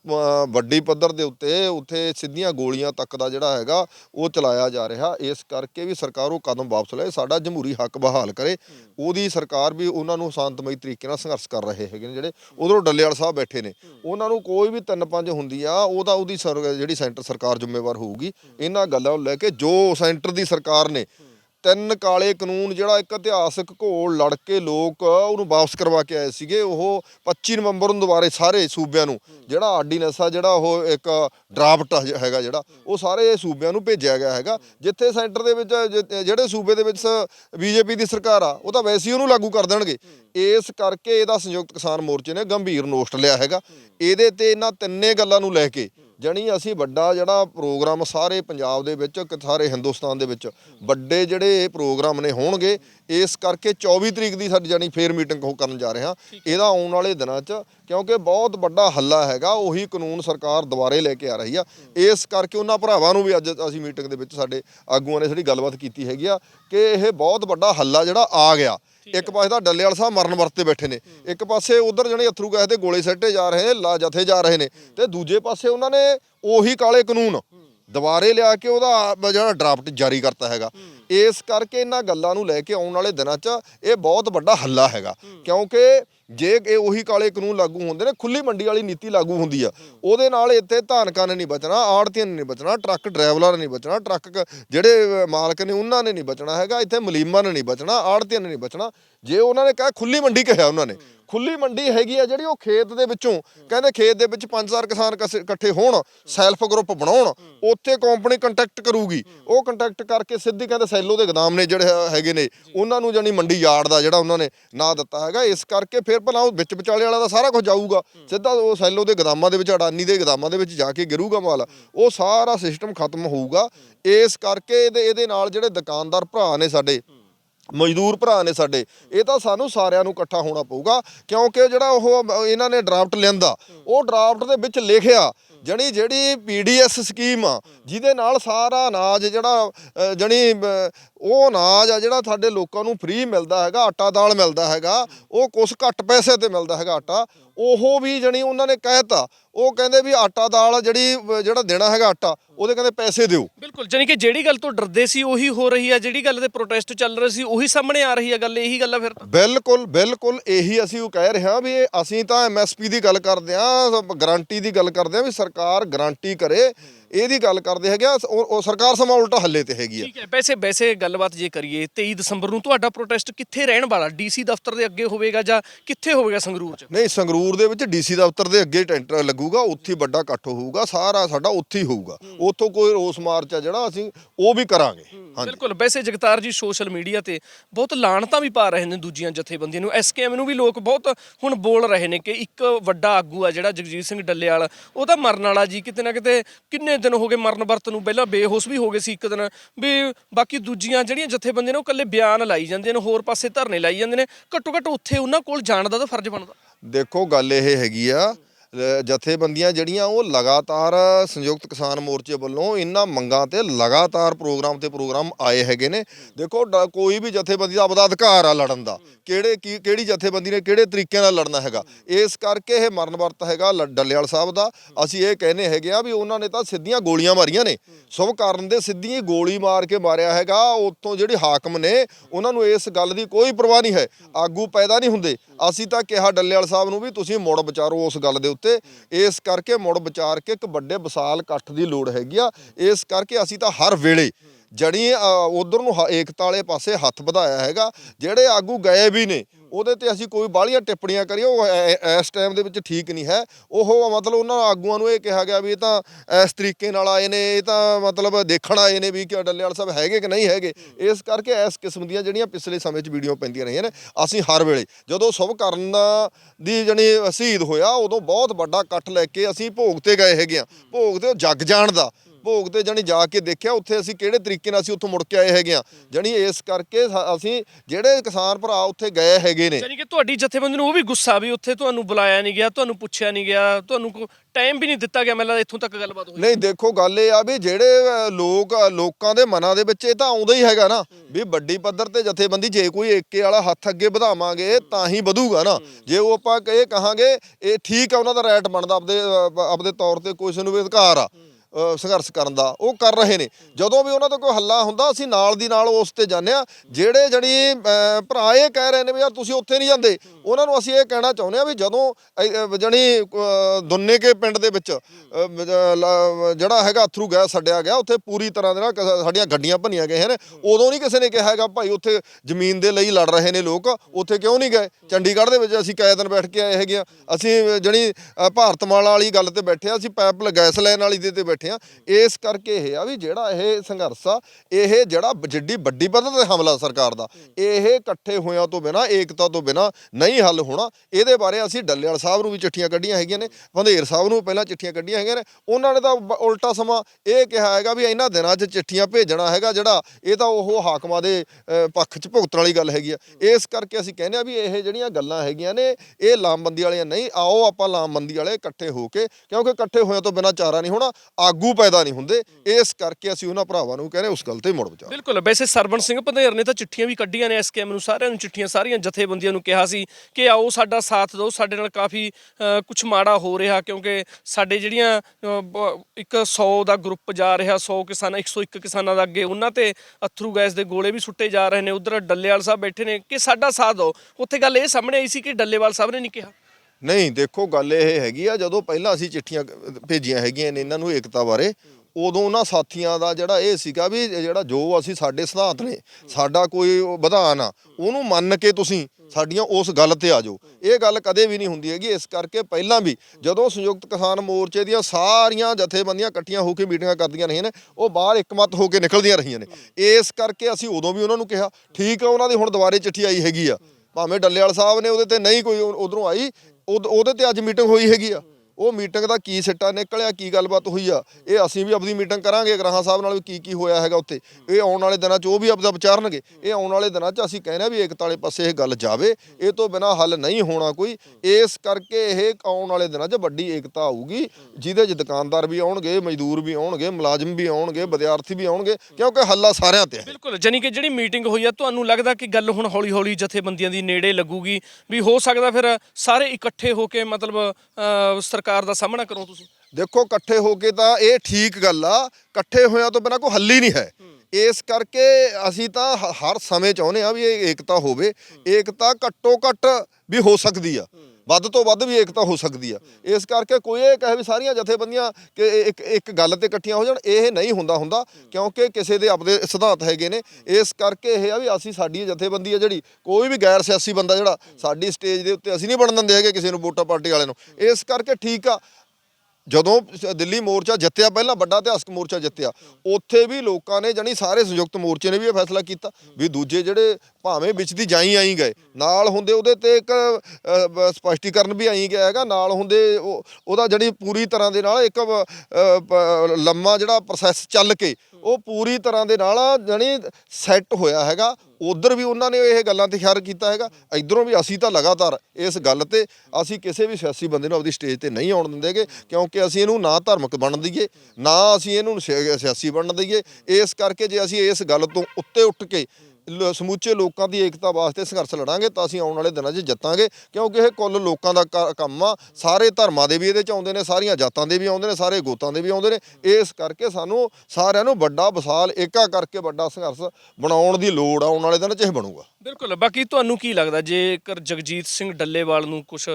S2: ਵੱਡੀ ਪੱਧਰ ਦੇ ਉੱਤੇ ਉੱਥੇ ਸਿੱਧੀਆਂ ਗੋਲੀਆਂ ਤੱਕ ਦਾ ਜਿਹੜਾ ਹੈਗਾ ਉਹ ਚਲਾਇਆ ਜਾ ਰਿਹਾ। ਇਸ ਕਰਕੇ ਵੀ ਸਰਕਾਰ ਉਹ ਕਦਮ ਵਾਪਸ ਲਏ ਸਾਡਾ ਜਮਹੂਰੀ ਹੱਕ ਬਹਾਲ ਕਰੇ। ਉਹਦੀ ਸਰਕਾਰ ਵੀ ਉਹਨਾਂ ਨੂੰ ਸ਼ਾਂਤਮਈ ਤਰੀਕੇ ਨਾਲ ਸੰਘਰਸ਼ ਕਰ ਰਹੇ ਹੈਗੇ ਨੇ ਜਿਹੜੇ ਉਧਰੋਂ ਡੱਲੇਵਾਲ ਸਾਹਿਬ ਬੈਠੇ ਨੇ। ਉਹਨਾਂ ਨੂੰ ਕੋਈ ਵੀ ਤਿੰਨ ਪੰਜ ਹੁੰਦੀ ਆ ਉਹ ਤਾਂ ਉਹਦੀ ਜਿਹੜੀ ਸੈਂਟਰ ਸਰਕਾਰ ਜ਼ਿੰਮੇਵਾਰ ਹੋਊਗੀ। ਇਹਨਾਂ ਗੱਲਾਂ ਨੂੰ ਲੈ ਕੇ ਜੋ ਸੈਂਟਰ ਦੀ ਸਰਕਾਰ ਨੇ ਤਿੰਨ ਕਾਲੇ ਕਾਨੂੰਨ, ਜਿਹੜਾ ਇੱਕ ਇਤਿਹਾਸਕ ਘੋਲ ਲੜ ਕੇ ਲੋਕ ਉਹਨੂੰ ਵਾਪਸ ਕਰਵਾ ਕੇ ਆਏ ਸੀਗੇ। ਉਹ 25 ਨਵੰਬਰ ਨੂੰ ਦੁਬਾਰੇ ਸਾਰੇ ਸੂਬਿਆਂ ਨੂੰ, ਜਿਹੜਾ ਆਰਡੀਨੈਂਸ ਆ ਜਿਹੜਾ ਉਹ ਇੱਕ ਡਰਾਫਟ ਹੈਗਾ ਜਿਹੜਾ, ਉਹ ਸਾਰੇ ਸੂਬਿਆਂ ਨੂੰ ਭੇਜਿਆ ਗਿਆ ਹੈਗਾ। ਜਿੱਥੇ ਸੈਂਟਰ ਦੇ ਵਿੱਚ, ਜਿ- ਜਿਹੜੇ ਸੂਬੇ ਦੇ ਵਿੱਚ ਬੀਜੇਪੀ ਦੀ ਸਰਕਾਰ ਆ, ਉਹ ਤਾਂ ਵੈਸੇ ਹੀ ਉਹਨੂੰ ਲਾਗੂ ਕਰ ਦੇਣਗੇ। ਇਸ ਕਰਕੇ ਇਹਦਾ ਸੰਯੁਕਤ ਕਿਸਾਨ ਮੋਰਚੇ ਨੇ ਗੰਭੀਰ ਨੋਸਟ ਲਿਆ ਹੈਗਾ। ਇਹਦੇ ਤੇ ਇਹਨਾਂ ਤਿੰਨੇ ਗੱਲਾਂ ਨੂੰ ਲੈ ਕੇ ਜਣੀ ਅਸੀਂ ਵੱਡਾ ਜਿਹੜਾ ਪ੍ਰੋਗਰਾਮ ਸਾਰੇ ਪੰਜਾਬ ਦੇ ਵਿੱਚ ਕਿ ਸਾਰੇ ਹਿੰਦੁਸਤਾਨ ਦੇ ਵਿੱਚ ਵੱਡੇ ਜਿਹੜੇ ਇਹ ਪ੍ਰੋਗਰਾਮ ਨੇ ਹੋਣਗੇ ਇਸ ਕਰਕੇ 24 ਤਰੀਕ ਦੀ ਸਾਡੀ ਜਾਨੀ ਫੇਰ ਮੀਟਿੰਗ ਉਹ ਕਰਨ ਜਾ ਰਹੇ। ਹਾਂ। ਇਹਦਾ ਆਉਣ ਵਾਲੇ ਦਿਨਾਂ 'ਚ ਕਿਉਂਕਿ ਬਹੁਤ ਵੱਡਾ ਹੱਲਾ ਹੈਗਾ ਉਹੀ ਕਾਨੂੰਨ ਸਰਕਾਰ ਦੁਬਾਰੇ ਲੈ ਕੇ ਆ ਰਹੀ ਆ। ਇਸ ਕਰਕੇ ਉਹਨਾਂ ਭਰਾਵਾਂ ਨੂੰ ਵੀ ਅੱਜ ਅਸੀਂ ਮੀਟਿੰਗ ਦੇ ਵਿੱਚ ਸਾਡੇ ਆਗੂਆਂ ਨੇ ਸਾਡੀ ਗੱਲਬਾਤ ਕੀਤੀ ਹੈਗੀ ਆ ਕਿ ਇਹ ਬਹੁਤ ਵੱਡਾ ਹੱਲਾ ਜਿਹੜਾ ਆ ਗਿਆ। ਇੱਕ ਪਾਸੇ ਤਾਂ ਡੱਲੇਵਾਲ ਸਾਹਿਬ ਮਰਨ ਵਰਤੇ ਬੈਠੇ ਨੇ ਇੱਕ ਪਾਸੇ ਉਧਰ ਜਿਹੜੇ ਅਥਰੂ ਗੈਸ ਦੇ ਗੋਲੇ ਸੱਟੇ ਜਾ ਰਹੇ ਨੇ ਲਾ ਜਥੇ ਜਾ ਰਹੇ ਨੇ ਤੇ ਦੂਜੇ ਪਾਸੇ ਉਹਨਾਂ ਨੇ ਉਹੀ ਕਾਲੇ ਕਾਨੂੰਨ ਦੁਬਾਰੇ ਲਿਆ ਕੇ ਉਹਦਾ ਜਿਹੜਾ ਡਰਾਫਟ ਜਾਰੀ ਕਰਤਾ ਹੈਗਾ। ਇਸ ਕਰਕੇ ਇਹਨਾਂ ਗੱਲਾਂ ਨੂੰ ਲੈ ਕੇ ਆਉਣ ਵਾਲੇ ਦਿਨਾਂ 'ਚ ਇਹ ਬਹੁਤ ਵੱਡਾ ਹੱਲਾ ਹੈਗਾ। ਕਿਉਂਕਿ ਜੇ ਇਹ ਉਹੀ ਕਾਲੇ ਕਾਨੂੰਨ ਲਾਗੂ ਹੁੰਦੇ ਨੇ ਖੁੱਲੀ ਮੰਡੀ ਵਾਲੀ ਨੀਤੀ ਲਾਗੂ ਹੁੰਦੀ ਆ। ਉਹਦੇ ਨਾਲ ਇੱਥੇ ਧਾਨਕਾਂ ਨੇ ਨਹੀਂ ਬਚਣਾ, ਆੜਤੀਆਂ ਨੇ ਨਹੀਂ ਬਚਣਾ, ਟਰੱਕ ਡਰਾਈਵਰਾਂ ਨੇ ਨਹੀਂ ਬਚਣਾ, ਟਰੱਕ ਜਿਹੜੇ ਮਾਲਕ ਨੇ ਉਹਨਾਂ ਨੇ ਨਹੀਂ ਬਚਣਾ ਹੈਗਾ, ਇੱਥੇ ਮਲੀਮਾਂ ਨੇ ਨਹੀਂ ਬਚਣਾ, ਆੜਤੀਆਂ ਨੇ ਨਹੀਂ ਬਚਣਾ। ਜੇ ਉਹਨਾਂ ਨੇ ਕਿਹਾ ਖੁੱਲੀ ਮੰਡੀ ਕਿਹਾ ਉਹਨਾਂ ਨੇ ਖੁੱਲੀ ਮੰਡੀ ਹੈਗੀ ਆ ਜਿਹੜੀ ਉਹ ਖੇਤ ਦੇ ਵਿੱਚੋਂ, ਕਹਿੰਦੇ ਖੇਤ ਦੇ ਵਿੱਚ ਪੰਜ ਚਾਰ ਕਿਸਾਨ ਕਸ- ਇਕੱਠੇ ਹੋਣ, ਸੈਲਫ ਗਰੁੱਪ ਬਣਾਉਣ, ਉੱਥੇ ਕੰਪਨੀ ਕੰਟੈਕਟ ਕਰੂਗੀ। ਉਹ ਕੰਟੈਕਟ ਕਰਕੇ ਸਿੱਧੀ ਕਹਿੰਦੇ ਸੈਲੋ ਦੇ ਗਦਾਮ ਨੇ ਜਿਹੜੇ ਹੈਗੇ ਨੇ, ਉਹਨਾਂ ਨੂੰ ਜਾਨੀ ਮੰਡੀ ਯਾਰਡ ਦਾ ਜਿਹੜਾ ਉਹਨਾਂ ਨੇ ਨਾਂ ਦਿੱਤਾ ਹੈਗਾ, ਇਸ ਕਰਕੇ ਫਿਰ ਭਲਾ ਉਹ ਵਿੱਚ ਵਿਚਾਲੇ ਵਾਲਾ ਦਾ ਸਾਰਾ ਕੁਝ ਜਾਊਗਾ। ਸਿੱਧਾ ਉਹ ਸੈਲੋ ਦੇ ਗਦਾਮਾਂ ਦੇ ਵਿੱਚ ਅਡਾਨੀ ਦੇ ਗਦਾਮਾਂ ਦੇ ਵਿੱਚ ਜਾ ਕੇ ਗਿਰੂਗਾ ਮਾਲ। ਉਹ ਸਾਰਾ ਸਿਸਟਮ ਖਤਮ ਹੋਊਗਾ। ਇਸ ਕਰਕੇ ਇਹਦੇ ਇਹਦੇ ਨਾਲ ਜਿਹੜੇ ਦੁਕਾਨਦਾਰ ਭਰਾ ਨੇ ਸਾਡੇ ਮਜ਼ਦੂਰ ਭਰਾ ਨੇ ਸਾਡੇ ਇਹ ਤਾਂ ਸਾਨੂੰ ਸਾਰਿਆਂ ਨੂੰ ਇਕੱਠਾ ਹੋਣਾ ਪਊਗਾ। ਕਿਉਂਕਿ ਜਿਹੜਾ ਉਹ ਇਹਨਾਂ ਨੇ ਡਰਾਫਟ ਲਿਆਂਦਾ ਉਹ ਡਰਾਫਟ ਦੇ ਵਿੱਚ ਲਿਖਿਆ ਜਣੀ ਜਿਹੜੀ ਪੀਡੀਐਸ ਸਕੀਮ ਆ ਜਿਹਦੇ ਨਾਲ ਸਾਰਾ ਅਨਾਜ ਜਿਹੜਾ ਅ, ਜਣੀ ਉਹ ਅਨਾਜ ਆ ਜਿਹੜਾ ਸਾਡੇ ਲੋਕਾਂ ਨੂੰ ਫ੍ਰੀ ਮਿਲਦਾ ਹੈਗਾ ਆਟਾ ਦਾਲ ਮਿਲਦਾ ਹੈਗਾ ਉਹ ਕੁਛ ਘੱਟ ਪੈਸੇ ਤੇ ਮਿਲਦਾ ਹੈਗਾ ਆਟਾ। ਉਹ ਵੀ ਜਣੀ ਉਹਨਾਂ ਨੇ ਕਹਿਤਾ ਉਹ ਕਹਿੰਦੇ ਵੀ ਆਟਾ ਦਾਲ ਜਿਹੜੀ ਜਿਹੜਾ ਦੇਣਾ ਹੈਗਾ ਆਟਾ ਉਹਦੇ ਕਹਿੰਦੇ ਪੈਸੇ ਦਿਓ।
S1: ਬਿਲਕੁਲ ਜਾਨੀ ਕਿ ਜਿਹੜੀ ਗੱਲ ਤੋਂ ਡਰਦੇ ਸੀ ਉਹੀ ਹੋ ਰਹੀ ਹੈ ਜਿਹੜੀ ਗੱਲ ਤੇ ਪ੍ਰੋਟੈਸਟ ਚੱਲ ਰਹੇ ਸੀ ਉਹੀ ਸਾਹਮਣੇ ਆ ਰਹੀ ਹੈ ਗੱਲ ਇਹੀ ਗੱਲ ਹੈ ਫਿਰ
S2: ਬਿਲਕੁਲ ਬਿਲਕੁਲ ਇਹੀ ਅਸੀਂ ਉਹ ਕਹਿ ਰਹੇ ਹਾਂ ਵੀ ਅਸੀਂ ਤਾਂ ਐਮਐਸਪੀ ਦੀ ਗੱਲ ਕਰਦੇ ਹਾਂ ਗਾਰੰਟੀ ਦੀ ਗੱਲ ਕਰਦੇ ਹਾਂ ਵੀ ਸਰਕਾਰ ਗਾਰੰਟੀ ਕਰੇ। ਇਹਦੀ ਗੱਲ ਕਰਦੇ ਹੈਗੇ ਆ, ਉਹ ਉਹ ਸਰਕਾਰ ਸਮਾਂ ਉਲਟਾ ਹੱਲੇ ਤੇ ਹੈਗੀ ਆ।
S1: ਠੀਕ ਹੈ ਵੈਸੇ ਵੈਸੇ ਗੱਲਬਾਤ ਜੇ ਕਰੀਏ 23 ਦਸੰਬਰ ਨੂੰ ਤੁਹਾਡਾ ਪ੍ਰੋਟੈਸਟ ਕਿੱਥੇ ਰਹਿਣ ਵਾਲਾ? ਡੀਸੀ ਦਫ਼ਤਰ ਦੇ ਅੱਗੇ ਹੋਵੇਗਾ ਜਾਂ ਕਿੱਥੇ ਹੋਵੇਗਾ ਸੰਗਰੂਰ 'ਚ?
S2: ਨਹੀਂ ਸੰਗਰੂਰ ਦੇ ਵਿੱਚ ਡੀਸੀ ਦਫ਼ਤਰ ਦੇ ਅੱਗੇ ਟੈਂਟ ਲੱਗੂਗਾ ਉੱਥੇ ਹੀ ਵੱਡਾ ਇਕੱਠ ਹੋਊਗਾ ਸਾਰਾ ਸਾਡਾ ਉੱਥੇ ਹੀ ਹੋਊਗਾ। ਉੱਥੋਂ ਕੋਈ ਰੋਸ ਮਾਰਚ ਆ ਜਿਹੜਾ ਅਸੀਂ ਉਹ ਵੀ ਕਰਾਂਗੇ। ਹਾਂਜੀ।
S1: ਬਿਲਕੁਲ। ਵੈਸੇ ਜਗਤਾਰ ਜੀ ਸੋਸ਼ਲ ਮੀਡੀਆ ਤੇ ਬਹੁਤ ਲਾਣਤਾਂ ਵੀ ਪਾ ਰਹੇ ਨੇ ਦੂਜੀਆਂ ਜਥੇਬੰਦੀਆਂ ਨੂੰ। ਐਸਕੇਐਮ ਨੂੰ ਵੀ ਲੋਕ ਬਹੁਤ ਹੁਣ ਬੋਲ ਰਹੇ ਨੇ ਕਿ ਇੱਕ ਵੱਡਾ ਆਗੂ ਆ ਜਿਹੜਾ ਜਗਜੀਤ ਸਿੰਘ ਡੱਲੇਵਾਲ ਉਹ ਤਾਂ ਮਰਨ ਵਾਲਾ ਜੀ ਕਿਤੇ ਨਾ ਕਿਤੇ ਕਿੰਨੇ ਦਿਨ ਹੋ ਗਏ ਮਰਨ ਵਰਤ ਨੂੰ, ਪਹਿਲਾਂ ਬੇਹੋਸ਼ ਵੀ ਹੋ ਗਏ ਸੀ ਇੱਕ ਦਿਨ। ਵੀ ਬਾਕੀ ਦੂਜੀਆਂ ਜਿਹੜੀਆਂ ਜਥੇਬੰਦੀਆਂ ਨੇ ਉਹ ਇਕੱਲੇ ਬਿਆਨ ਲਾਈ ਜਾਂਦੇ ਨੇ, ਹੋਰ ਪਾਸੇ ਧਰਨੇ ਲਾਈ ਜਾਂਦੇ ਨੇ। ਘੱਟੋ ਘੱਟ ਉੱਥੇ ਉਹਨਾਂ ਕੋਲ ਜਾਣ ਦਾ ਤਾਂ ਫਰਜ਼ ਬਣਦਾ।
S2: ਦੇਖੋ, ਗੱਲ ਇਹ ਹੈਗੀ ਆ ਜਥੇਬੰਦੀਆਂ ਜਿਹੜੀਆਂ ਉਹ ਲਗਾਤਾਰ ਸੰਯੁਕਤ ਕਿਸਾਨ ਮੋਰਚੇ ਵੱਲੋਂ ਇਹਨਾਂ ਮੰਗਾਂ ਤੇ ਲਗਾਤਾਰ ਪ੍ਰੋਗਰਾਮ ਤੇ ਪ੍ਰੋਗਰਾਮ ਆਏ ਹੈਗੇ ਨੇ। ਦੇਖੋ, ਡ- ਕੋਈ ਵੀ ਜਥੇਬੰਦੀ ਦਾ ਆਪਦਾ ਅਧਿਕਾਰ ਆ ਲੜਨ ਦਾ। ਕਿਹੜੇ, ਕੀ, ਕਿਹੜੀ ਜਥੇਬੰਦੀ ਨੇ ਕਿਹੜੇ ਤਰੀਕੇ ਨਾਲ ਲੜਨਾ ਹੈਗਾ? ਇਸ ਕਰਕੇ ਇਹ ਮਰਨ ਵਰਤ ਹੈਗਾ ਲ- ਡੱਲੇਵਾਲ ਸਾਹਿਬ ਦਾ। ਅਸੀਂ ਇਹ ਕਹਿੰਦੇ ਹੈਗੇ ਆ ਵੀ ਉਹਨਾਂ ਨੇ ਤਾਂ ਸਿੱਧੀਆਂ ਗੋਲੀਆਂ ਮਾਰੀਆਂ ਨੇ। ਸੁਭ ਕਰਨ ਦੇ ਸਿੱਧੀ ਗੋਲੀ ਮਾਰ ਕੇ ਮਾਰਿਆ ਹੈਗਾ। ਉੱਥੋਂ ਜਿਹੜੀ ਹਾਕਮ ਨੇ ਉਹਨਾਂ ਨੂੰ ਇਸ ਗੱਲ ਦੀ ਕੋਈ ਪਰਵਾਹ ਨਹੀਂ ਹੈ। ਆਗੂ ਪੈਦਾ ਨਹੀਂ ਹੁੰਦੇ। ਅਸੀਂ ਤਾਂ ਕਿਹਾ ਡੱਲੇਵਾਲ ਸਾਹਿਬ ਨੂੰ ਵੀ ਤੁਸੀਂ ਮੁੜ ਵਿਚਾਰੋ ਉਸ ਗੱਲ ਦੇ ਉੱਤੇ। ਇਸ ਕਰਕੇ ਮੁੜ ਵਿਚਾਰ ਕੇ ਇੱਕ ਵੱਡੇ ਵਿਸ਼ਾਲ ਇਕੱਠ ਦੀ ਲੋੜ ਹੈਗੀ ਆ। ਇਸ ਕਰਕੇ ਅਸੀਂ ਤਾਂ ਹਰ ਵੇਲੇ ਜੜੀ ਉਧਰ ਨੂੰ ਏਕਤਾ ਵਾਲੇ ਪਾਸੇ ਹੱਥ ਵਧਾਇਆ ਹੈਗਾ। ਜਿਹੜੇ ਆਗੂ ਗਏ ਵੀ ਨੇ ਉਹਦੇ ਤੇ ਅਸੀਂ ਕੋਈ ਬਾਹਲੀਆਂ ਟਿੱਪਣੀਆਂ ਕਰੀਏ, ਉਹ ਐ- ਇਸ ਟਾਈਮ ਦੇ ਵਿੱਚ ਠੀਕ ਨਹੀਂ ਹੈ। ਉਹ ਮਤਲਬ ਉਹਨਾਂ ਆਗੂਆਂ ਨੂੰ ਇਹ ਕਿਹਾ ਗਿਆ ਵੀ ਇਹ ਤਾਂ ਇਸ ਤਰੀਕੇ ਨਾਲ ਆਏ ਨੇ, ਇਹ ਤਾਂ ਮਤਲਬ ਦੇਖਣ ਆਏ ਨੇ ਵੀ ਕਿ ਡੱਲੇਵਾਲ ਸਾਹਿਬ ਹੈਗੇ ਕਿ ਨਹੀਂ ਹੈਗੇ। ਇਸ ਕਰਕੇ ਇਸ ਕਿਸਮ ਦੀਆਂ ਜਿਹੜੀਆਂ ਪਿਛਲੇ ਸਮੇਂ 'ਚ ਵੀਡੀਓ ਪੈਂਦੀਆਂ ਰਹੀਆਂ ਨੇ, ਅਸੀਂ ਹਰ ਵੇਲੇ ਜਦੋਂ ਸੁਭ ਕਰਨ ਦੀ ਜਣੀ ਸ਼ਹੀਦ ਹੋਇਆ, ਉਦੋਂ ਬਹੁਤ ਵੱਡਾ ਇਕੱਠ ਲੈ ਕੇ ਅਸੀਂ ਭੋਗ ਤੇ ਗਏ ਹੈਗੇ ਆ ਭੋਗ ਤੇ ਉਹ ਜੱਗ ਜਾਣ ਦਾ। ਭੋਗ ਤੇ ਜਾਣੀ ਜਾ ਕੇ ਦੇਖਿਆ ਉੱਥੇ ਅਸੀਂ ਕਿਹੜੇ ਤਰੀਕੇ ਨਾਲ ਅਸੀਂ ਉੱਥੋਂ ਮੁੜ ਕੇ ਆਏ ਹੈਗੇ ਆ ਜਾਣੀ ਇਸ ਕਰਕੇ ਸਾ- ਅਸੀਂ ਜਿਹੜੇ ਕਿਸਾਨ ਭਰਾ ਉੱਥੇ ਗਏ ਹੈਗੇ ਨੇ।
S1: ਯਾਨੀ ਕਿ ਤੁਹਾਡੀ ਜਥੇਬੰਦੀ ਨੂੰ ਉਹ ਵੀ ਗੁੱਸਾ ਵੀ ਉੱਥੇ ਤੁਹਾਨੂੰ ਬੁਲਾਇਆ ਨਹੀਂ ਗਿਆ ਤੁਹਾਨੂੰ ਪੁੱਛਿਆ ਨਹੀਂ ਗਿਆ ਤੁਹਾਨੂੰ ਟਾਈਮ ਵੀ ਨਹੀਂ ਦਿੱਤਾ ਗਿਆ ਮੈਨੂੰ ਲੱਗਦਾ ਇੱਥੋਂ ਤੱਕ ਗੱਲਬਾਤ ਹੋਈ।
S2: ਨਹੀਂ ਦੇਖੋ ਗੱਲ ਇਹ ਆ ਵੀ ਜਿਹੜੇ ਅ, ਲੋਕ ਅ, ਲੋਕਾਂ ਦੇ ਮਨਾਂ ਦੇ ਵਿੱਚ ਇਹ ਤਾਂ ਆਉਂਦਾ ਹੀ ਹੈਗਾ ਨਾ ਵੀ ਵੱਡੀ ਪੱਧਰ ਤੇ ਜਥੇਬੰਦੀ ਜੇ ਕੋਈ ਏਕੇ ਵਾਲਾ ਹੱਥ ਅੱਗੇ ਵਧਾਵਾਂਗੇ ਤਾਂ ਹੀ ਵਧੂਗਾ ਨਾ। ਜੇ ਉਹ ਆਪਾਂ ਇਹ ਕਹਾਂਗੇ ਇਹ ਠੀਕ ਆ ਉਹਨਾਂ ਦਾ ਰਾਈਟ ਬਣਦਾ ਆਪਦੇ ਅ, ਆਪਦੇ ਤੌਰ ਤੇ ਕੋਈ ਨੂੰ ਵੀ ਅਧਿਕਾਰ ਆ। ਸੰਘਰਸ਼ ਕਰਨ ਦਾ, ਉਹ ਕਰ ਰਹੇ ਨੇ। ਜਦੋਂ ਵੀ ਉਹਨਾਂ ਤੋਂ ਕੋਈ ਹੱਲਾ ਹੁੰਦਾ, ਅਸੀਂ ਨਾਲ ਦੀ ਨਾਲ ਉਸ ਤੇ ਜਾਂਦੇ ਆ ਜਿਹੜੇ ਜਣੀ ਭਰਾ ਇਹ ਕਹਿ ਰਹੇ ਨੇ ਵੀ ਯਾਰ ਤੁਸੀਂ ਉੱਥੇ ਨਹੀਂ ਜਾਂਦੇ। ਉਹਨਾਂ ਨੂੰ ਅਸੀਂ ਇਹ ਕਹਿਣਾ ਚਾਹੁੰਦੇ ਆ ਵੀ ਜਦੋਂ ਜਣੀ ਦੁੰਨੇ ਕੇ ਪਿੰਡ ਦੇ ਵਿੱਚ ਜਿਹੜਾ ਹੈਗਾ ਅਥਰੂ ਗੈਸ ਛੱਡਿਆ ਗਿਆ, ਉੱਥੇ ਪੂਰੀ ਤਰ੍ਹਾਂ ਦੇ ਨਾਲ ਕ- ਸਾਡੀਆਂ ਗੱਡੀਆਂ ਭੰਨੀਆਂ ਗਈਆਂ ਨੇ। ਉਦੋਂ ਨਹੀਂ ਕਿਸੇ ਨੇ ਕਿਹਾ ਹੈਗਾ, ਭਾਈ ਉੱਥੇ ਜ਼ਮੀਨ ਦੇ ਲਈ ਲੜ ਰਹੇ ਨੇ ਲੋਕ, ਉੱਥੇ ਕਿਉਂ ਨਹੀਂ ਗਏ? ਚੰਡੀਗੜ੍ਹ ਦੇ ਵਿੱਚ ਅਸੀਂ ਕਈ ਦਿਨ ਬੈਠ ਕੇ ਆਏ ਹੈਗੇ ਆ ਅਸੀਂ ਜਣੀ ਭਾਰਤਮਾਲਾ ਵਾਲੀ ਗੱਲ ਤੇ ਬੈਠੇ ਆ ਅਸੀਂ ਪਾਈਪ ਗੈਸ ਲੈਣ ਵਾਲੀ ਦੇ ਤੇ ਬੈਠੇ ਆ। ਇਸ ਕਰਕੇ ਇਹ ਆ ਵੀ ਜਿਹੜਾ ਇਹ ਸੰਘਰਸ਼ ਆ, ਇਹ ਜਿਹੜਾ ਜਿੱਡੀ ਵੱਡੀ ਪੱਧਰ ਤੇ ਹਮਲਾ ਸਰਕਾਰ ਦਾ, ਇਹ ਇਕੱਠੇ ਹੋਇਆਂ ਤੋਂ ਬਿਨਾ, ਏਕਤਾ ਤੋਂ ਬਿਨਾ ਨਹੀਂ ਹੱਲ ਹੋਣਾ। ਇਹਦੇ ਬਾਰੇ ਅਸੀਂ ਡੱਲੇਵਾਲ ਸਾਹਿਬ ਨੂੰ ਵੀ ਚਿੱਠੀਆਂ ਕੱਢੀਆਂ ਹੈਗੀਆਂ ਨੇ ਬੰਦੇਰ ਸਾਹਿਬ ਨੂੰ ਪਹਿਲਾਂ ਚਿੱਠੀਆਂ ਕੱਢੀਆਂ ਹੈਗੀਆਂ ਨੇ। ਉਹਨਾਂ ਨੇ ਤਾਂ ਉਲਟਾ ਸਮਾਂ ਇਹ ਕਿਹਾ ਹੈਗਾ ਵੀ ਇਹਨਾਂ ਦਿਨਾਂ 'ਚ ਚਿੱਠੀਆਂ ਭੇਜਣਾ ਹੈਗਾ ਜਿਹੜਾ, ਇਹ ਤਾਂ ਉਹ ਹਾਕਮਾਂ ਦੇ ਪੱਖ 'ਚ ਭੁਗਤਣ ਵਾਲੀ ਗੱਲ ਹੈਗੀ ਆ। ਇਸ ਕਰਕੇ ਅਸੀਂ ਕਹਿੰਦੇ ਆ ਵੀ ਇਹ ਜਿਹੜੀਆਂ ਗੱਲਾਂ ਹੈਗੀਆਂ ਨੇ, ਇਹ ਲਾਮਬੰਦੀ ਵਾਲੀਆਂ ਨਹੀਂ, ਆਓ ਆਪਾਂ ਲਾਮਬੰਦੀ ਵਾਲੇ ਇਕੱਠੇ ਹੋ ਕੇ, ਕਿਉਂਕਿ ਇਕੱਠੇ ਹੋਇਆਂ ਤੋਂ ਬਿਨਾ ਚਾਰਾ ਨਹੀਂ ਹੋਣਾ ਆਗੂ ਪੈਦਾ ਨਹੀਂ ਹੁੰਦੇ ਇਸ ਕਰਕੇ ਅਸੀਂ ਉਹਨਾਂ ਭਰਾਵਾਂ ਨੂੰ ਕਹਿੰਦੇ ਉਸ ਗੱਲ ਤੇ ਮੁੜ ਵਿਚਾਰ।
S1: ਬਿਲਕੁਲ ਵੈਸੇ ਸਰਵਣ ਸਿੰਘ ਪੰਧੇਰ ਨੇ ਤਾਂ ਚਿੱਠੀਆਂ ਵੀ ਕੱਢੀਆਂ ਨੇ ਐਸਕੇਐਮ ਨੂੰ ਸਾਰਿਆਂ ਨੂੰ ਚਿੱਠੀਆਂ ਸਾਰੀਆਂ ਜਥੇਬੰਦੀਆਂ ਨੂੰ ਕਿਹਾ ਸੀ ਕਿ ਆਓ ਸਾਡਾ ਸਾਥ ਦਿਓ ਸਾਡੇ ਨਾਲ ਕਾਫੀ ਕੁਝ ਮਾੜਾ ਹੋ ਰਿਹਾ ਕਿਉਂਕਿ ਸਾਡੇ ਜਿਹੜੀਆਂ ਅ, ਇੱਕ 100 ਦਾ ਗਰੁੱਪ ਜਾ ਰਿਹਾ 100 ਕਿਸਾਨਾਂ 101 ਕਿਸਾਨਾਂ ਦਾ ਅੱਗੇ ਉਹਨਾਂ ਤੇ ਅਥਰੂ ਗੈਸ ਦੇ ਗੋਲੇ ਵੀ ਸੁੱਟੇ ਜਾ ਰਹੇ ਨੇ ਉਧਰ ਡੱਲੇਵਾਲ ਸਾਹਿਬ ਬੈਠੇ ਨੇ ਕਿ ਸਾਡਾ ਸਾਥ ਦਿਓ। ਉੱਥੇ ਗੱਲ ਇਹ ਸਾਹਮਣੇ ਆਈ ਸੀ ਕਿ ਡੱਲੇਵਾਲ ਸਾਹਿਬ ਨੇ ਨਹੀਂ ਕਿਹਾ।
S2: ਨਹੀਂ, ਦੇਖੋ ਗੱਲ ਇਹ ਹੈਗੀ ਆ, ਜਦੋਂ ਪਹਿਲਾਂ ਅਸੀਂ ਚਿੱਠੀਆਂ ਭੇਜੀਆਂ ਹੈਗੀਆਂ ਨੇ ਇਹਨਾਂ ਨੂੰ ਏਕਤਾ ਬਾਰੇ, ਉਦੋਂ ਉਹਨਾਂ ਸਾਥੀਆਂ ਦਾ ਜਿਹੜਾ ਇਹ ਸੀਗਾ ਵੀ ਜਿਹੜਾ ਜੋ ਅਸੀਂ ਸਾਡੇ ਸਿਧਾਂਤ ਨੇ, ਸਾਡਾ ਕੋਈ ਵਿਧਾਨ ਆ, ਉਹਨੂੰ ਮੰਨ ਕੇ ਤੁਸੀਂ ਸਾਡੀਆਂ ਉਸ ਗੱਲ ਤੇ ਆ ਜਾਓ। ਇਹ ਗੱਲ ਕਦੇ ਵੀ ਨਹੀਂ ਹੁੰਦੀ ਹੈਗੀ, ਇਸ ਕਰਕੇ ਪਹਿਲਾਂ ਵੀ ਜਦੋਂ ਸੰਯੁਕਤ ਕਿਸਾਨ ਮੋਰਚੇ ਦੀਆਂ ਸਾਰੀਆਂ ਜਥੇਬੰਦੀਆਂ ਇਕੱਠੀਆਂ ਹੋ ਕੇ ਮੀਟਿੰਗਾਂ ਕਰਦੀਆਂ ਰਹੀਆਂ ਨੇ, ਉਹ ਬਾਹਰ ਇੱਕਮਤ ਹੋ ਕੇ ਨਿਕਲਦੀਆਂ ਰਹੀਆਂ ਨੇ। ਇਸ ਕਰਕੇ ਅਸੀਂ ਉਦੋਂ ਵੀ ਉਹਨਾਂ ਨੂੰ ਕਿਹਾ, ਠੀਕ ਆ, ਉਹਨਾਂ ਦੀ ਹੁਣ ਦੁਬਾਰੇ ਚਿੱਠੀ ਆਈ ਹੈਗੀ ਆ, ਭਾਵੇਂ ਡੱਲੇਵਾਲ ਸਾਹਿਬ ਨੇ ਉਹਦੇ ਤੇ ਨਹੀਂ ਕੋਈ ਉਧਰੋਂ ਆਈ ਉਦ- ਉਹਦੇ ਤੇ ਅੱਜ ਮੀਟਿੰਗ ਹੋਈ ਹੈਗੀ ਆ। ਉਹ ਮੀਟਿੰਗ ਦਾ ਕੀ ਸਿੱਟਾ ਨਿਕਲਿਆ ਕੀ ਗੱਲਬਾਤ ਹੋਈ ਆ? ਇਹ ਅਸੀਂ ਵੀ ਆਪਣੀ ਮੀਟਿੰਗ ਕਰਾਂਗੇ ਗ੍ਰਾਹਾਂ ਸਾਹਿਬ ਨਾਲ ਵੀ ਕੀ ਕੀ ਹੋਇਆ ਹੈਗਾ ਉੱਥੇ। ਇਹ ਆਉਣ ਵਾਲੇ ਦਿਨਾਂ 'ਚ ਉਹ ਵੀ ਆਪਦਾ ਵਿਚਾਰਨਗੇ। ਇਹ ਆਉਣ ਵਾਲੇ ਦਿਨਾਂ 'ਚ ਅਸੀਂ ਕਹਿੰਦੇ ਆ ਵੀ ਏਕਤਾ ਵਾਲੇ ਪਾਸੇ ਇਹ ਗੱਲ ਜਾਵੇ। ਇਹ ਤੋਂ ਬਿਨਾ ਹੱਲ ਨਹੀਂ ਹੋਣਾ ਕੋਈ। ਇਸ ਕਰਕੇ ਇਹ ਆਉਣ ਵਾਲੇ ਦਿਨਾਂ 'ਚ ਵੱਡੀ ਏਕਤਾ ਆਊਗੀ। ਜਿਹਦੇ 'ਚ ਦੁਕਾਨਦਾਰ ਵੀ ਆਉਣਗੇ ਮਜ਼ਦੂਰ ਵੀ ਆਉਣਗੇ ਮੁਲਾਜ਼ਮ ਵੀ ਆਉਣਗੇ ਵਿਦਿਆਰਥੀ ਵੀ ਆਉਣਗੇ ਕਿਉਂਕਿ ਹੱਲਾ ਸਾਰਿਆਂ ਤੇ ਹੈ
S1: ਬਿਲਕੁਲ ਜਾਨੀ ਕਿ ਜਿਹੜੀ ਮੀਟਿੰਗ ਹੋਈ ਆ ਤੁਹਾਨੂੰ ਲੱਗਦਾ ਕਿ ਗੱਲ ਹੁਣ ਹੌਲੀ-ਹੌਲੀ ਜਥੇਬੰਦੀਆਂ ਦੀ ਨੇੜੇ ਲੱਗੂਗੀ? ਵੀ ਹੋ ਸਕਦਾ ਫਿਰ ਸਾਰੇ ਇਕੱਠੇ ਹੋ ਕੇ ਮਤਲਬ ਅਹ, ਸਰਕਾਰ ਦਾ ਸਾਹਮਣਾ ਕਰੋ ਤੁਸੀਂ।
S2: ਦੇਖੋ ਇਕੱਠੇ ਹੋ ਕੇ ਤਾਂ ਇਹ ਠੀਕ ਗੱਲ ਆ। ਇਕੱਠੇ ਹੋਇਆਂ ਤੋਂ ਬਿਨਾ ਕੋਈ ਹੱਲ ਹੀ ਨਹੀਂ ਹੈ। ਇਸ ਕਰਕੇ ਅਸੀਂ ਤਾਂ ਹ- ਹਰ ਸਮੇਂ ਚਾਹੁੰਦੇ ਆ ਵੀ ਇਹ ਏਕਤਾ ਹੋਵੇ। ਏਕਤਾ ਘੱਟੋ ਘੱਟ ਵੀ ਹੋ ਸਕਦੀ ਆ। ਵੱਧ ਤੋਂ ਵੱਧ ਵੀ ਏਕਤਾ ਹੋ ਸਕਦੀ ਆ। ਇਸ ਕਰਕੇ ਕੋਈ ਇਹ ਕਹੇ ਵੀ ਸਾਰੀਆਂ ਜਥੇਬੰਦੀਆਂ ਕਿ ਇੱਕ ਇੱਕ ਗੱਲ ਤੇ ਇਕੱਠੀਆਂ ਹੋ ਜਾਣ ਇਹ ਨਹੀਂ ਹੁੰਦਾ ਹੁੰਦਾ ਕਿਉਂਕਿ ਕਿਸੇ ਦੇ ਆਪਦੇ ਸਿਧਾਂਤ ਹੈਗੇ ਨੇ। ਇਸ ਕਰਕੇ ਇਹ ਆ ਵੀ ਅਸੀਂ ਸਾਡੀ ਜਥੇਬੰਦੀ ਆ ਜਿਹੜੀ ਕੋਈ ਵੀ ਗੈਰ ਸਿਆਸੀ ਬੰਦਾ ਜਿਹੜਾ ਸਾਡੀ ਸਟੇਜ ਦੇ ਉੱਤੇ ਅਸੀਂ ਨਹੀਂ ਬਣਨ ਦਿੰਦੇ ਹੈਗੇ ਕਿਸੇ ਨੂੰ ਵੋਟਾਂ ਪਾਰਟੀ ਵਾਲਿਆਂ ਨੂੰ। ਇਸ ਕਰਕੇ ਠੀਕ ਆ। ਜਦੋਂ ਦਿੱਲੀ ਮੋਰਚਾ ਜਿੱਤਿਆ ਪਹਿਲਾਂ ਵੱਡਾ ਇਤਿਹਾਸਕ ਮੋਰਚਾ ਜਿੱਤਿਆ ਉੱਥੇ ਵੀ ਲੋਕਾਂ ਨੇ ਜਾਣੀ ਸਾਰੇ ਸੰਯੁਕਤ ਮੋਰਚੇ ਨੇ ਵੀ ਇਹ ਫੈਸਲਾ ਕੀਤਾ ਵੀ ਦੂਜੇ ਜਿਹੜੇ ਭਾਵੇਂ ਵਿੱਚ ਦੀ ਜਾਈ ਆਈ ਗਏ ਨਾਲ ਹੁੰਦੇ ਉਹਦੇ ਤੇ ਇੱਕ ਅ, ਸਪਸ਼ਟੀਕਰਨ ਵੀ ਆਈ ਗਿਆ ਹੈਗਾ ਨਾਲ ਹੁੰਦੇ ਉਹ- ਉਹਦਾ ਜਿਹੜੀ ਪੂਰੀ ਤਰ੍ਹਾਂ ਦੇ ਨਾਲ ਇੱਕ ਅ, ਲੰਮਾ ਜਿਹੜਾ ਪ੍ਰੋਸੈਸ ਚੱਲ ਕੇ ਉਹ ਪੂਰੀ ਤਰ੍ਹਾਂ ਦੇ ਨਾਲ ਜਾਣੀ ਸੈੱਟ ਹੋਇਆ ਹੈਗਾ। ਉਧਰ ਵੀ ਉਹਨਾਂ ਨੇ ਇਹ ਗੱਲਾਂ ਤੇ ਖਿਆਲ ਕੀਤਾ ਹੈਗਾ। ਇਧਰੋਂ ਵੀ ਅਸੀਂ ਤਾਂ ਲਗਾਤਾਰ ਇਸ ਗੱਲ ਤੇ ਅਸੀਂ ਕਿਸੇ ਵੀ ਸਿਆਸੀ ਬੰਦੇ ਨੂੰ ਆਪਦੀ ਸਟੇਜ ਤੇ ਨਹੀਂ ਆਉਣ ਦਿੰਦੇਗੇ ਕਿਉਂਕਿ ਅਸੀਂ ਇਹਨੂੰ ਨਾ ਧਾਰਮਿਕ ਬਣਨ ਦਈਏ, ਨਾ ਅਸੀਂ ਇਹਨੂੰ ਸਿਆ- ਸਿਆਸੀ ਬਣਨ ਦਈਏ। ਇਸ ਕਰਕੇ ਜੇ ਅਸੀਂ ਇਸ ਗੱਲ ਤੋਂ ਉੱਤੇ ਉੱਠ ਕੇ ਸਮੁੱਚੇ ਲੋਕਾਂ ਦੀ ਏਕਤਾ ਵਾਸਤੇ ਸੰਘਰਸ਼ ਲੜਾਂਗੇ ਤਾਂ ਅਸੀਂ ਆਉਣ ਵਾਲੇ ਦਿਨਾਂ 'ਚ ਜਿੱਤਾਂਗੇ, ਕਿਉਂਕਿ ਇਹ ਕੁੱਲ ਲੋਕਾਂ ਦਾ ਕ- ਕੰਮ ਆ। ਸਾਰੇ ਧਰਮਾਂ ਦੇ ਵੀ ਇਹਦੇ 'ਚ ਆਉਂਦੇ ਨੇ, ਸਾਰੀਆਂ ਜਾਤਾਂ ਦੇ ਵੀ ਆਉਂਦੇ ਨੇ, ਸਾਰੇ ਗੋਤਾਂ ਦੇ ਵੀ ਆਉਂਦੇ ਨੇ। ਇਸ ਕਰਕੇ ਸਾਨੂੰ ਸਾਰਿਆਂ ਨੂੰ ਵੱਡਾ ਵਿਸ਼ਾਲ, ਏਕਾ ਕਰਕੇ ਵੱਡਾ ਸੰਘਰਸ਼ ਬਣਾਉਣ ਦੀ ਲੋੜ ਆਉਣ ਵਾਲੇ ਦਿਨਾਂ 'ਚ ਇਹ ਬਣੂਗਾ।
S1: ਬਿਲਕੁਲ, ਬਾਕੀ ਤੁਹਾਨੂੰ ਕੀ ਲੱਗਦਾ, ਜੇਕਰ ਜਗਜੀਤ ਸਿੰਘ ਡੱਲੇਵਾਲ ਨੂੰ ਕੁਝ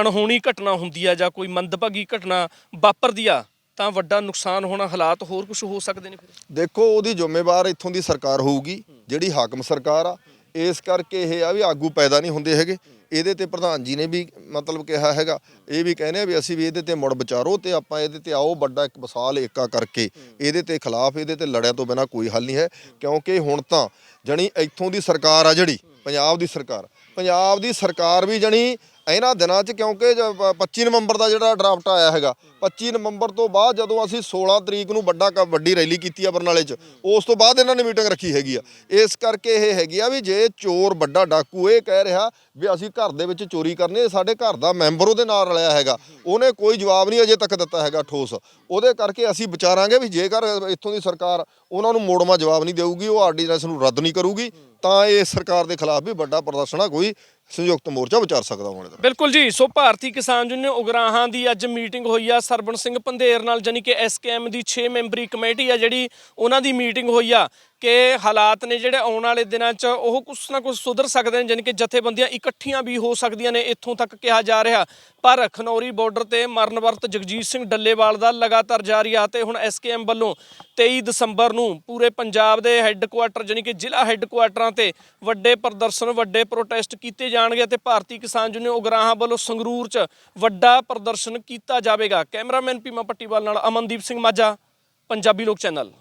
S1: ਅਣਹੋਣੀ ਘਟਨਾ ਹੁੰਦੀ ਆ ਜਾਂ ਕੋਈ ਮੰਦਭਾਗੀ ਘਟਨਾ ਵਾਪਰਦੀ ਆ ਤਾਂ ਵੱਡਾ ਨੁਕਸਾਨ ਹੋਣਾ ਹਾਲਾਤ ਹੋਰ ਕੁਝ ਹੋ ਸਕਦੇ ਨੇ ਫਿਰ?
S2: ਦੇਖੋ, ਉਹਦੀ ਜ਼ਿੰਮੇਵਾਰ ਇੱਥੋਂ ਦੀ ਸਰਕਾਰ ਹੋਊਗੀ, ਜਿਹੜੀ ਹਾਕਮ ਸਰਕਾਰ ਆ। ਇਸ ਕਰਕੇ ਇਹ ਆ ਵੀ ਆਗੂ ਪੈਦਾ ਨਹੀਂ ਹੁੰਦੇ ਹੈਗੇ। ਇਹਦੇ ਤੇ ਪ੍ਰਧਾਨ ਜੀ ਨੇ ਵੀ ਮਤਲਬ ਕਿਹਾ ਹੈਗਾ। ਇਹ ਵੀ ਕਹਿੰਦੇ ਆ ਵੀ ਅਸੀਂ ਵੀ ਇਹਦੇ ਤੇ ਮੁੜ ਵਿਚਾਰੋ ਤੇ ਆਪਾਂ ਇਹਦੇ ਤੇ ਆਓ, ਵੱਡਾ ਇੱਕ ਵਿਸਾਲ ਏਕਾ ਕਰਕੇ। ਇਹਦੇ ਤੇ ਖਿਲਾਫ ਇਹਦੇ ਤੇ ਲੜਿਆ ਤੋਂ ਬਿਨਾ ਕੋਈ ਹੱਲ ਨਹੀਂ ਹੈ। ਕਿਉਂਕਿ ਹੁਣ ਤਾਂ ਜਣੀ ਇੱਥੋਂ ਦੀ ਸਰਕਾਰ ਆ ਜਿਹੜੀ, ਪੰਜਾਬ ਦੀ ਸਰਕਾਰ। ਪੰਜਾਬ ਦੀ ਸਰਕਾਰ ਵੀ ਜਣੀ ਇਹਨਾਂ ਦਿਨਾਂ 'ਚ ਕਿਉਂਕਿ ਜ- ਪ- 25 ਨਵੰਬਰ ਦਾ ਜਿਹੜਾ ਡਰਾਫਟ ਆਇਆ ਹੈਗਾ 25 ਨਵੰਬਰ ਤੋਂ ਬਾਅਦ ਜਦੋਂ ਅਸੀਂ 16 ਤਰੀਕ ਨੂੰ ਵੱਡਾ ਕ- ਵੱਡੀ ਰੈਲੀ ਕੀਤੀ ਆ ਬਰਨਾਲੇ 'ਚ, ਉਸ ਤੋਂ ਬਾਅਦ ਇਹਨਾਂ ਨੇ ਮੀਟਿੰਗ ਰੱਖੀ ਹੈਗੀ ਆ। ਇਸ ਕਰਕੇ ਇਹ ਹੈਗੀ ਆ ਵੀ ਜੇ ਚੋਰ ਵੱਡਾ ਡਾਕੂ ਇਹ ਕਹਿ ਰਿਹਾ ਵੀ ਅਸੀਂ ਘਰ ਦੇ ਵਿੱਚ ਚੋਰੀ ਕਰਨੀ ਹੈ, ਸਾਡੇ ਘਰ ਦਾ ਮੈਂਬਰ ਉਹਦੇ ਨਾਲ ਰਲਿਆ ਹੈਗਾ, ਉਹਨੇ ਕੋਈ ਜਵਾਬ ਨਹੀਂ ਅਜੇ ਤੱਕ ਦਿੱਤਾ ਹੈਗਾ ਠੋਸ। ਉਹਦੇ ਕਰਕੇ ਅਸੀਂ ਵਿਚਾਰਾਂਗੇ ਵੀ ਜੇਕਰ ਇੱਥੋਂ ਦੀ ਸਰਕਾਰ ਉਹਨਾਂ ਨੂੰ ਮੋੜਮਾ ਜਵਾਬ ਨਹੀਂ ਦੇਊਗੀ, ਉਹ ਆਰਡੀਨੈਂਸ ਨੂੰ ਰੱਦ ਨਹੀਂ ਕਰੂਗੀ, ਤਾਂ ਇਹ ਸਰਕਾਰ ਦੇ ਖਿਲਾਫ ਵੀ ਵੱਡਾ ਪ੍ਰਦਰਸ਼ਨ ਆ, ਕੋਈ ਸੰਯੁਕਤ ਮੋਰਚਾ ਵਿਚਾਰ ਸਕਦਾ ਹੋਣੇ ਦਾ
S1: ਬਿਲਕੁਲ ਜੀ, ਸੋ ਭਾਰਤੀ ਕਿਸਾਨ ਯੂਨੀਅਨ ਉਗਰਾਹਾਂ ਦੀ ਅੱਜ ਮੀਟਿੰਗ ਹੋਈ ਆ, ਸਰਬਣ ਸਿੰਘ ਪੰਧੇਰ ਨਾਲ ਜਾਨੀ ਕਿ ਐਸਕੇਐਮ ਦੀ 6 ਮੈਂਬਰੀ ਕਮੇਟੀ ਆ ਜਿਹੜੀ ਉਹਨਾਂ ਦੀ ਮੀਟਿੰਗ ਹੋਈ ਆ। ਕਿ ਹਾਲਾਤ ਨੇ ਜਿਹੜੇ ਆਉਣ ਵਾਲੇ ਦਿਨਾਂ 'ਚ ਉਹ ਕੁਛ ਨਾ ਕੁਛ ਸੁਧਰ ਸਕਦੇ ਨੇ ਜਾਨੀ ਕਿ ਜਥੇਬੰਦੀਆਂ ਇਕੱਠੀਆਂ ਵੀ ਹੋ ਸਕਦੀਆਂ ਨੇ, ਇੱਥੋਂ ਤੱਕ ਕਿਹਾ ਜਾ ਰਿਹਾ। ਪਰ ਖਨੌਰੀ ਬਾਰਡਰ ਤੇ ਮਰਨਵਰਤ ਜਗਜੀਤ ਸਿੰਘ ਡੱਲੇਵਾਲ ਦਾ ਲਗਾਤਾਰ ਜਾਰੀ ਆ ਤੇ ਹੁਣ ਐਸਕੇਐਮ ਵੱਲੋਂ 23 ਦਸੰਬਰ ਨੂੰ ਪੂਰੇ ਪੰਜਾਬ ਦੇ ਹੈੱਡਕੁਆਟਰ ਜਾਨੀ ਕਿ ਜ਼ਿਲ੍ਹਾ ਹੈੱਡਕੁਆਟਰਾਂ ਤੇ ਵੱਡੇ ਪ੍ਰਦਰਸ਼ਨ, ਵੱਡੇ ਪ੍ਰੋਟੈਸਟ ਕੀਤੇ ਜਾਣਗੇ ਤੇ ਭਾਰਤੀ ਕਿਸਾਨ ਯੂਨੀਅਨ ਉਗਰਾਹਾਂ ਵੱਲੋਂ ਸੰਗਰੂਰ 'ਚ ਵੱਡਾ ਪ੍ਰਦਰਸ਼ਨ ਕੀਤਾ ਜਾਵੇਗਾ। ਕੈਮਰਾਮੈਨ ਪੀਮਾ ਪੱਟੀਵਾਲ ਨਾਲ ਅਮਨਦੀਪ ਸਿੰਘ ਮਾਝਾ, ਪੰਜਾਬੀ ਲੋਕ ਚੈਨਲ।